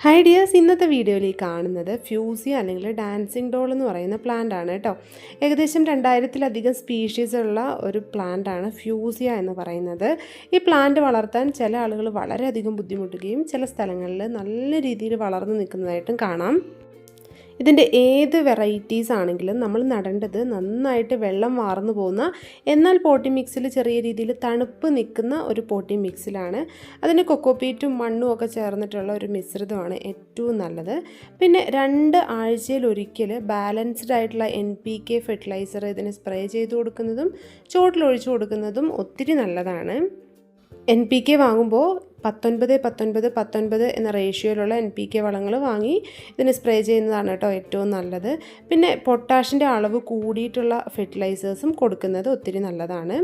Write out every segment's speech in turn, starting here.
Hi dears ഇന്നത്തെ വീഡിയോയിൽ ഈ കാണുന്നത് ഫ്യൂസിയ അല്ലെങ്കിൽ ഡാൻസിങ് ഡോൾ എന്ന് പറയുന്ന പ്ലാന്റ് ആണ് കേട്ടോ. ഏകദേശം രണ്ടായിരത്തിലധികം സ്പീഷീസ് ഉള്ള ഒരു പ്ലാന്റ് ആണ് ഫ്യൂസിയ എന്ന് പറയുന്നത്. ഈ പ്ലാന്റ് വളർത്താൻ ചില ആളുകൾ വളരെയധികം ബുദ്ധിമുട്ടുകയും ചില സ്ഥലങ്ങളിൽ നല്ല രീതിയിൽ വളർന്നു നിൽക്കുന്നതായിട്ടും കാണാം. ഇതിന്റെ ഏത് വെറൈറ്റീസ് ആണെങ്കിലും നമ്മൾ നടേണ്ടത് നന്നായിട്ട് വെള്ളം വാർന്നു പോകുന്ന എന്നാൽ പോട്ടി മിക്സിൽ ചെറിയ രീതിയിൽ തണുപ്പ് നിൽക്കുന്ന ഒരു പോട്ടി മിക്സിലാണ് അതിന് കൊക്കോപ്പീറ്റും മണ്ണും ഒക്കെ ചേർന്നിട്ടുള്ള ഒരു മിശ്രിതമാണ് ഏറ്റവും നല്ലത്. പിന്നെ രണ്ട് ആഴ്ചയിൽ ഒരിക്കൽ ബാലൻസ്ഡ് ആയിട്ടുള്ള എൻ പി കെ ഫെർട്ടിലൈസർ ഇതിന് സ്പ്രേ ചെയ്ത് കൊടുക്കുന്നതും ചോട്ടിലൊഴിച്ചു കൊടുക്കുന്നതും ഒത്തിരി നല്ലതാണ്. എൻ പി കെ വാങ്ങുമ്പോൾ പത്തൊൻപത് പത്തൊൻപത് പത്തൊൻപത് എന്ന റേഷ്യോയിലുള്ള എൻ പി കെ വളങ്ങൾ വാങ്ങി ഇതിന് സ്പ്രേ ചെയ്യുന്നതാണ് കേട്ടോ ഏറ്റവും നല്ലത്. പിന്നെ പൊട്ടാഷിന്റെ അളവ് കൂടിയിട്ടുള്ള ഫെർട്ടിലൈസേഴ്സും കൊടുക്കുന്നത് ഒത്തിരി നല്ലതാണ്.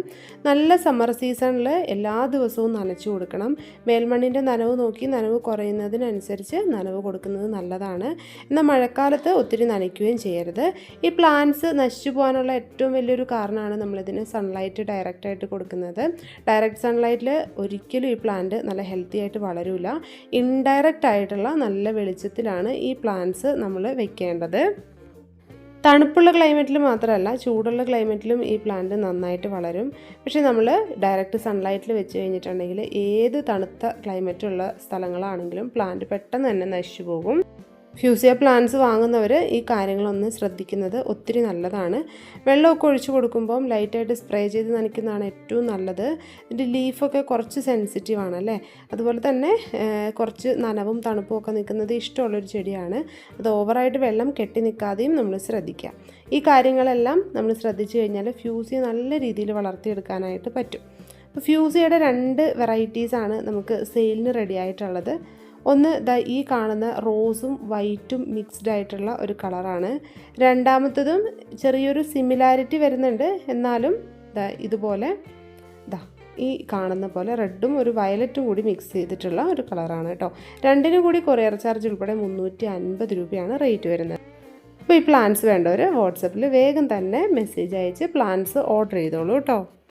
നല്ല സമ്മർ സീസണിൽ എല്ലാ ദിവസവും നനച്ചു കൊടുക്കണം. മേൽമണ്ണിന്റെ നനവ് നോക്കി നനവ് കുറയുന്നതിനനുസരിച്ച് നനവ് കൊടുക്കുന്നത് നല്ലതാണ്. എന്നാൽ മഴക്കാലത്ത് ഒത്തിരി നനയ്ക്കുകയും ചെയ്യരുത്. ഈ പ്ലാന്റ്സ് നശിച്ചു പോകാനുള്ള ഏറ്റവും വലിയൊരു കാരണമാണ് നമ്മളിതിന് സൺലൈറ്റ് ഡയറക്റ്റായിട്ട് കൊടുക്കുന്നത്. ഡയറക്റ്റ് സൺലൈറ്റിൽ ഒരിക്കലും ഈ പ്ലാന്റ് നല്ല ഹെൽത്തി ആയിട്ട് വളരില്ല ഇൻഡയറക്റ്റ് ആയിട്ടുള്ള നല്ല വെളിച്ചത്തിലാണ് ഈ പ്ലാന്റ്സ് നമ്മൾ വെക്കേണ്ടത്. തണുപ്പുള്ള ക്ലൈമറ്റിൽ മാത്രമല്ല ചൂടുള്ള ക്ലൈമറ്റിലും ഈ പ്ലാന്റ് നന്നായിട്ട് വളരും. പക്ഷേ നമ്മൾ ഡയറക്റ്റ് സൺലൈറ്റിൽ വെച്ച് കഴിഞ്ഞിട്ടുണ്ടെങ്കിൽ ഏത് തണുത്ത ക്ലൈമറ്റുള്ള സ്ഥലങ്ങളാണെങ്കിലും പ്ലാന്റ് പെട്ടെന്ന് തന്നെ നശിച്ചു പോകും. ഫ്യൂസിയ പ്ലാന്റ്സ് വാങ്ങുന്നവർ ഈ കാര്യങ്ങളൊന്ന് ശ്രദ്ധിക്കുന്നത് ഒത്തിരി നല്ലതാണ്. വെള്ളമൊക്കെ ഒഴിച്ചു കൊടുക്കുമ്പം ലൈറ്റായിട്ട് സ്പ്രേ ചെയ്ത് നനയ്ക്കുന്നതാണ് ഏറ്റവും നല്ലത്. ഇതിന്റെ ലീഫൊക്കെ കുറച്ച് സെൻസിറ്റീവ് ആണ് അല്ലേ? അതുപോലെ തന്നെ കുറച്ച് നനവും തണുപ്പും ഒക്കെ നിൽക്കുന്നത് ഇഷ്ടമുള്ളൊരു ചെടിയാണ്. അത് ഓവറായിട്ട് വെള്ളം കെട്ടി നിൽക്കാതെയും നമ്മൾ ശ്രദ്ധിക്കാം ഈ കാര്യങ്ങളെല്ലാം നമ്മൾ ശ്രദ്ധിച്ചു കഴിഞ്ഞാൽ ഫ്യൂസിയ നല്ല രീതിയിൽ വളർത്തിയെടുക്കാനായിട്ട് പറ്റും. അപ്പോൾ ഫ്യൂസിയയുടെ രണ്ട് വെറൈറ്റീസാണ് നമുക്ക് സെയിലിന് റെഡി ആയിട്ടുള്ളത്. ഒന്ന് ദാ ഈ കാണുന്ന റോസും വൈറ്റും മിക്സ്ഡ് ആയിട്ടുള്ള ഒരു കളറാണ്. രണ്ടാമത്തതും ചെറിയൊരു സിമിലാരിറ്റി വരുന്നുണ്ട്. എന്നാലും ദാ ഇതുപോലെ ദാ ഈ കാണുന്ന പോലെ റെഡും ഒരു വയലറ്റും കൂടി മിക്സ് ചെയ്തിട്ടുള്ള ഒരു കളറാണ് കേട്ടോ. രണ്ടിനും കൂടി കൊറിയർ ചാർജ് ഉൾപ്പെടെ മുന്നൂറ്റി അൻപത് രൂപയാണ് റേറ്റ് വരുന്നത്. അപ്പോൾ ഈ പ്ലാൻസ് വേണ്ടവർ വാട്സപ്പിൽ വേഗം തന്നെ മെസ്സേജ് അയച്ച് പ്ലാൻസ് ഓർഡർ ചെയ്തോളൂ കേട്ടോ.